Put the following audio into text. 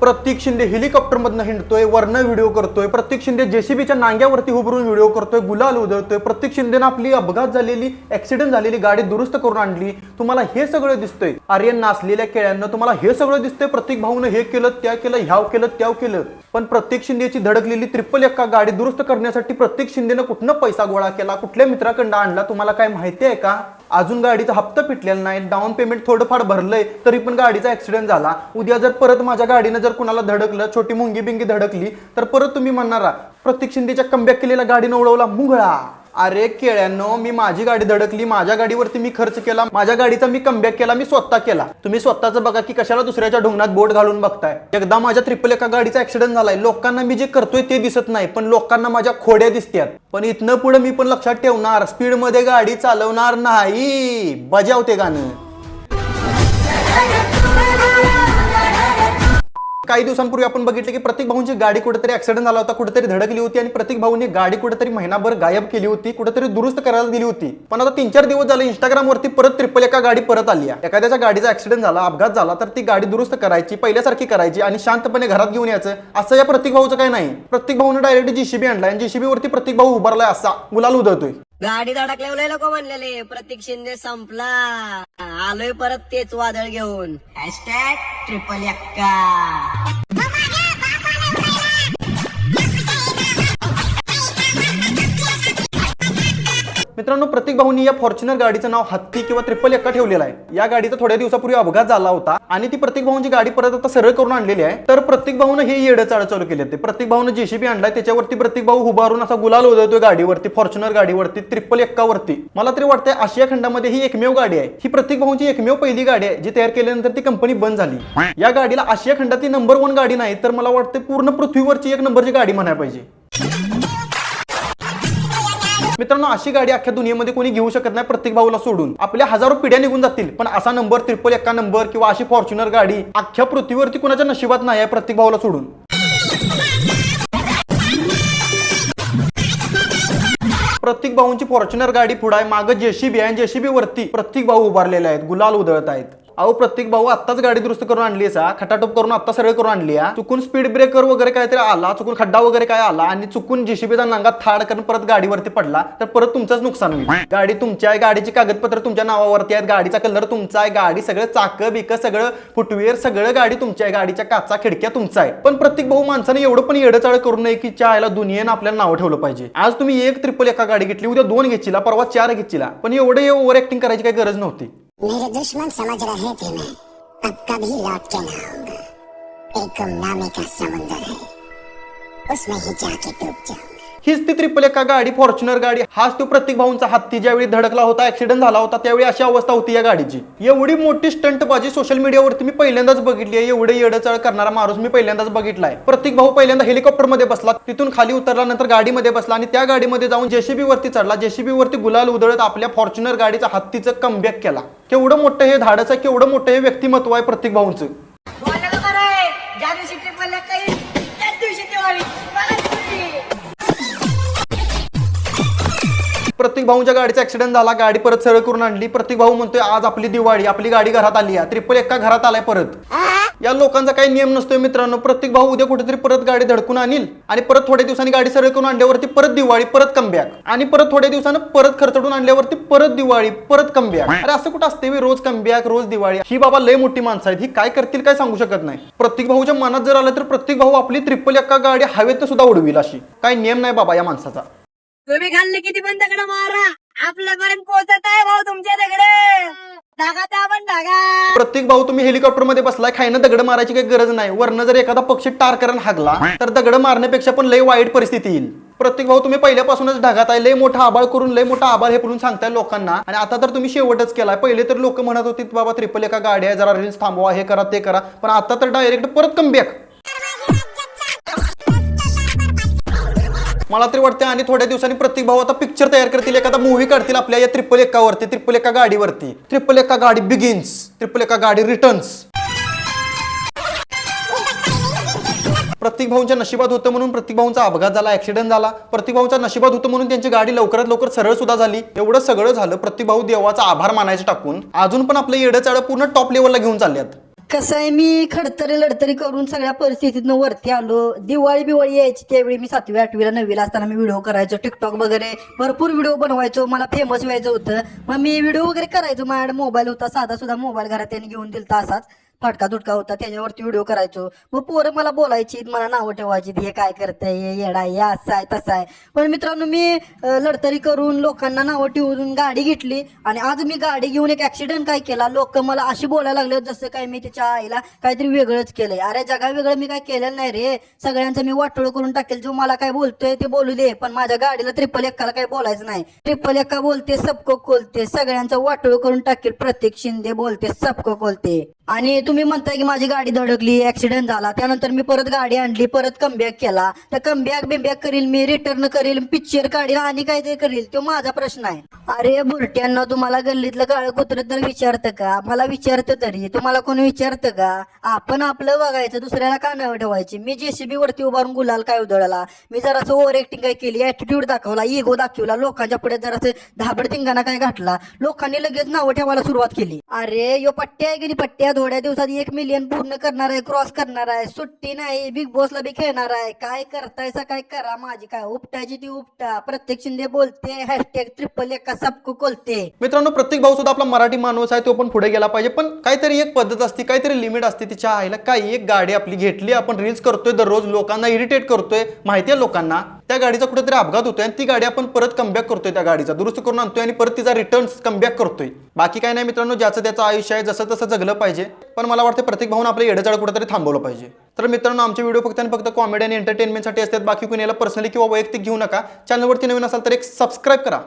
प्रतीक शिंदे हेलिकॉप्टरमधनं हिंडतोय वरनं व्हिडिओ करतोय प्रतीक शिंदे जेसीबीच्या नांग्यावरती उभरून व्हिडिओ करतोय गुलाल उधळतोय प्रतीक शिंदेनं आपली अपघात झालेली ऍक्सिडेंट झालेली गाडी दुरुस्त करून आणली. तुम्हाला हे सगळं दिसतंय. आर्यन नाचलेल्या केळ्यांना तुम्हाला हे सगळं दिसतंय. प्रतीक भाऊनं हे केलं त्या केलं ह्याव केलं त्याव केलं. पण प्रत्येक शिंदेची धडकलेली त्रिपल एक्का गाडी दुरुस्त करण्यासाठी प्रत्येक शिंदेनं कुठनं पैसा गोळा केला कुठल्या मित्राकडं आणला तुम्हाला काय माहिती आहे का? अजून गाडीचा हप्ता पिटलेला नाही डाऊन पेमेंट थोडंफार भरलंय तरी पण गाडीचा ऍक्सिडेंट झाला. उद्या जर परत माझ्या गाडीनं जर कुणाला धडकलं छोटी मुंगी बिंगी धडकली तर परत तुम्ही म्हणणारा प्रत्येक शिंदेच्या कमबॅक केलेल्या गाडीनं उडवला मुंगळा. अरे केळ्यानो मी माझी गाडी धडकली माझ्या गाडीवरती मी खर्च केला माझ्या गाडीचा मी कमबॅक केला मी स्वतः केला. तुम्ही स्वतःच बघा की कशाला दुसऱ्याच्या ढोंगणात बोट घालून बघताय. एकदा माझ्या ट्रिपल एका गाडीचा ऍक्सिडेंट झालाय. लोकांना मी जे करतोय ते दिसत नाही पण लोकांना माझ्या खोड्या दिसतात पण इथनं पुढे मी पण लक्षात ठेवणार स्पीडमध्ये गाडी चालवणार नाही. बजावते गाणं. काही दिवसांपूर्वी आपण बघितलं की प्रतीक भाऊंची गाडी कुठेतरी ऍक्सिडेंट झाला होता कुठेतरी धडकली होती आणि प्रतीक भाऊंनी गाडी कुठेतरी महिनाभर गायब केली होती कुठेतरी दुरुस्त करायला दिली होती. पण आता तीन चार दिवस झाले इंस्टाग्रामवरती परत ट्रिपल एका गाडी परत आली आहे. एखाद्याच्या गाडीचा ऍक्सिडेंट झाला अपघात झाला तर ती गाडी दुरुस्त करायची पहिल्यासारखी करायची आणि शांतपणे घरात घेऊन यायचं असं या प्रतीक भाऊचं काही नाही. प्रतीक भाऊने डायरेक्ट जीसीबी आणलाय आणि जीसीबी वरती प्रतीक भाऊ उभारलाय असा गुलाल उधळतोय. गाडी धडकले लोक म्हणलेले प्रतीक शिंदे संपला. आलोय परत तेच वादळ घेऊन. हॅशटॅग ट्रिपल एक्का. मित्रांनो प्रतीक भाऊनी या फॉर्च्युनर गाडीचं नाव हत्ती किंवा ट्रिपल एक्का ठेवलेलं आहे. या गाडीचा थोड्या दिवसापूर्वी अपघात झाला होता आणि ती प्रतीक भाऊंची गाडी परत आता सरळ करून आणलेली आहे. तर प्रत्येक भाऊनं हे येडं चाळ चालू केले ते प्रत्येक भाऊनं जेसीबी आणलाय त्याच्यावरती प्रत्येक भाऊ उभारून असा गुलाल उदळतोय गाडीवरती फॉर्च्युनर गाडीवरती ट्रिपल एक्कावरती. मला तरी वाटतंय आशिया खंडामध्ये ही एकमेव गाडी आहे. ही प्रत्येक भाऊंची एकमेव पहिली गाडी आहे जी तयार केल्यानंतर ती कंपनी बंद झाली. या गाडीला आशिया खंडातली नंबर वन गाडी नाही तर मला वाटतं पूर्ण पृथ्वीवरची एक नंबरची गाडी म्हणायला पाहिजे. मित्रांनो अशी गाडी अख्ख्या दुनियेमध्ये कोणी घेऊ शकत नाही प्रत्येक भाऊला सोडून. आपल्या हजारो पिढ्या निघून जातील पण असा नंबर त्रिपल एका नंबर किंवा अशी फॉर्च्युनर गाडी अख्ख्या पृथ्वीवरती कोणाच्या नशिबात नाही आहे प्रत्येक भाऊला सोडून. प्रत्येक भाऊंची फॉर्च्युनर गाडी पुढे मागं जेसीबी आहे जेसीबी वरती प्रत्येक भाऊ उभारलेले आहेत. गुलाल उधळत आहेत. अहो प्रत्येक भाऊ आत्ताच गाडी दुरुस्त करून आणली सा खटाटोप करून आत्ता सरळ करून आणली चुकून स्पीड ब्रेकर वगैरे काहीतरी आला चुकून खड्डा वगैरे काय आला आणि चुकून जेसीबीचा नांगा थाड करून परत गाडीवरती पडला तर परत तुमचंच नुकसान होईल. गाडी तुमच्या आहे गाडीची कागदपत्र तुमच्या नावावरती आहेत गाडीचा कलर तुमचा आहे गाडी सगळं चाक बिक सगळं फुटवेअर सगळं गाडी तुमच्या आहे गाडीच्या काचा खिडक्या तुमचा आहे. पण प्रत्येक भाऊ माणसाने एवढं पण येडचाळ करू नये की चायला दुनियेनं आपल्याला नाव ठेवलं पाहिजे. आज तुम्ही एक ट्रिपल एका गाडी घेतली उद्या दोन घेतला परवा चार घेतला पण एवढे ओव्हर ऍक्टिंग करायची काही गरज नव्हती. मेरे दुश्मन समझ रहे थे मैं अब कभी लौट के ना आऊंगा। एक गुमनामे का समुंदर है उसमें ही जाके डूब जाऊंगा। हीच ती ट्रिपल एका गाडी फॉर्च्युनर गाडी. हाच तो प्रत्येक भाऊंचा हत्ती ज्यावेळी धडकला होता ऍक्सिडेंट झाला होता त्यावेळी अशी अवस्था होती या गाडीची. एवढी मोठी स्टंटबाजी सोशल मीडियावरती मी पहिल्यांदाच बघितली आहे. एवढे येडचळ करणारा माणूस मी पहिल्यांदाच बघितलाय. प्रत्येक भाऊ पहिल्यांदा हेलिकॉप्टरमध्ये बसला. तिथून खाली उतरल्यानंतर गाडीमध्ये बसला आणि त्या गाडीमध्ये जाऊन जेसीबी वरती चढला. जेसीबी वरती गुलाल उधळत आपल्या फॉर्च्युनर गाडीचा हत्तीचं कमबॅक केला. केवढं मोठं हे धाडस आहे केवढं मोठं हे व्यक्तिमत्व आहे प्रत्येक भाऊंचं. प्रत्येक भाऊच्या गाडीचा ऍक्सिडेंट झाला गाडी परत सरळ करून आणली. प्रत्येक भाऊ म्हणतोय आज आपली दिवाळी आपली गाडी घरात आली आहे. ट्रिपल एका घरात आलाय परत? या लोकांचा काही नियम नसतोय मित्रांनो. प्रत्येक भाऊ उद्या कुठेतरी परत गाडी धडकून आणील आणि परत थोड्या दिवसांनी गाडी सरळ करून आणल्यावरती परत दिवाळी परत कमबॅक आणि परत थोड्या दिवसानं परत खर्चडून आणल्यावरती परत दिवाळी परत कमबॅक अरे असं कुठं असते रोज कमबॅक रोज दिवाळी. ही बाबा लय मोठी माणसं आहेत. ही काय करतील काय सांगू शकत नाही. प्रत्येक भाऊच्या मनात जर आलं तर प्रत्येक भाऊ आपली ट्रिपल एका गाडी हवेत सुद्धा उडवील अशी. काही नियम नाही बाबा या माणसाचा. तुम्ही खाल्ले किती पण दगड मारा. आपल्यापर्यंत पोहोचत आहे भाऊ तुमच्या दगड. धागा त्या पण धागा. प्रत्येक भाऊ तुम्ही हेलिकॉप्टरमध्ये बसलाय खायनं दगड मारायची काही गरज नाही. वरनं जर एखादा पक्षी टार करण हागला तर दगड मारण्यापेक्षा पण लय वाईट परिस्थिती येईल. प्रत्येक भाऊ तुम्ही पहिल्यापासूनच ढगात आहे लय मोठा आबाळ करून लय मोठा आबाळ हे करून सांगताय लोकांना. आणि आता तर तुम्ही शेवटच केलाय. पहिले तर लोक म्हणत होते बाबा ट्रिपल एका गाडी आहे जरा रील्स थांबवा हे करा ते करा. पण आता तर डायरेक्ट परत कमबॅक मला तरी वाटतं आणि थोड्या दिवसांनी प्रत्येक भाऊ आता पिक्चर तयार करतील. एखादा मूवी काढतील आपल्या या ट्रिपल एकावरती ट्रिपल एका गाडीवरती. ट्रिपल एका गाडी बिगिन्स ट्रिपल एका गाडी रिटर्न्स प्रत्येक भाऊंच्या नशिबात होतं म्हणून प्रत्येक भाऊंचा अपघात झाला ऍक्सिडेंट झाला. प्रत्येक भाऊंच्या नशिबात होतं म्हणून त्यांची गाडी लवकरात लवकर सरळ सुद्धा झाली. एवढं सगळं झालं प्रत्येक भाऊ देवाचा आभार मानायचं टाकून. अजून पण आपलं येडं चाडं पूर्ण टॉप लेवलला घेऊन चालल्यात. कसं आहे मी खडतरी लढतरी करून सगळ्या परिस्थितीतनं वरती आलो. दिवाळी बिवाळी यायची त्यावेळी मी सातवी आठवीला नववीला असताना मी व्हिडिओ करायचो. टिकटॉक वगैरे भरपूर व्हिडिओ बनवायचो. मला फेमस व्हायचं होतं. मग मी व्हिडिओ वगैरे करायचो. माझ्याकडे मोबाईल होता. साधा सुद्धा मोबाईल घरात त्यांनी घेऊन दिलता असाच. फाटका तुटका होता त्याच्यावरती व्हिडिओ करायचो. मग पोरं मला बोलायची मला नावं ठेवायची हे काय करताय हे येडा हे असं आहे तसं आहे. पण मित्रांनो मी लढतरी करून लोकांना नावं ठेवून गाडी घेतली आणि आज मी गाडी घेऊन एक ऍक्सिडेंट काय केला लोक मला अशी बोलायला लागले जसं काय मी त्याच्या आईला काहीतरी वेगळंच केलंय. अरे जगा वेगळं मी काय केलेलं नाही रे. सगळ्यांचं मी वाटोळ करून टाकेल जो मला काय बोलतोय ते बोलू दे पण माझ्या गाडीला ट्रिपल एक्काला काय बोलायचं नाही. ट्रिपल एक्का बोलते सबको खोलते सगळ्यांचं वाटोळ करून टाकेल प्रत्येक शिंदे बोलते सबको खोलते. आणि तुम्ही म्हणताय की माझी गाडी धडकली ऍक्सिडेंट झाला. त्यानंतर मी परत गाडी आणली परत कमबॅक केला. तर कमबॅक बिमबॅक करील मी रिटर्न करील पिक्चर काढील आणि काय ते करील तो माझा प्रश्न आहे. अरे बुरट्यांना तुम्हाला गल्लीतलं काळ कुत्र तर विचारतं का? मला विचारतं तरी. तुम्हाला कोणी विचारतं का? आपण आपलं बघायचं दुसऱ्याला का नाव ठेवायची. मी जेसीबी वरती उभारून गुलाल काय उधळला? मी जरासं ओव्हर ऍक्टिंग काय केली? ऍटिट्यूड दाखवला इगो दाखवला लोकांच्या पुढे जरासं धाबड धिंगाणा काय घातला? लोकांनी लगेच नावं ठेवायला सुरुवात केली. अरे यो पट्ट्या आहे की पट्ट्या? थोड्या दिवसात एक मिलियन पूर्ण करणार आहे क्रॉस करणार आहे. सुट्टी नाही बिग बॉसला बी खेळणार आहे. काय करतायसा काय करा माझी काय उपटायची ती उपटा. प्रत्येक शिंदे बोलते हॅशटॅग ट्रिपल एका सबको कोलते मित्रांनो प्रत्येक भाऊ सुद्धा आपला मराठी माणूस आहे तो पण पुढे गेला पाहिजे. पण काहीतरी एक पद्धत असते काहीतरी लिमिट असते तिच्या आईला काही एक गाडी आपली घेतली आपण रील्स करतोय दररोज लोकांना इरिटेट करतोय माहिती आहे लोकांना? त्या गाडीचा कुठेतरी अपघात होतोय आणि ती गाडी आपण परत कमबॅक करतोय त्या गाडीचा. दुरुस्त करून आणतोय आणि परत तिचा रिटर्न कमबॅक करतोय. बाकी काय नाही मित्रांनो ज्याचं त्याचं आयुष्य आहे जसं तसं जगलं पाहिजे. पण मला वाटतं प्रत्येक भाऊन आपलं येडचाळ कुठेतरी थांबवलं पाहिजे. तर मित्रांनो आमचे व्हिडिओ फक्त आणि फक्त कॉमेडी आणि एंटरटेनमेंटसाठी असतात. बाकी कुणी याला पर्सनली किंवा वैयक्तिक घेऊ नका. चॅनलवरती नवीन असाल तर एक सबस्क्राईब करा.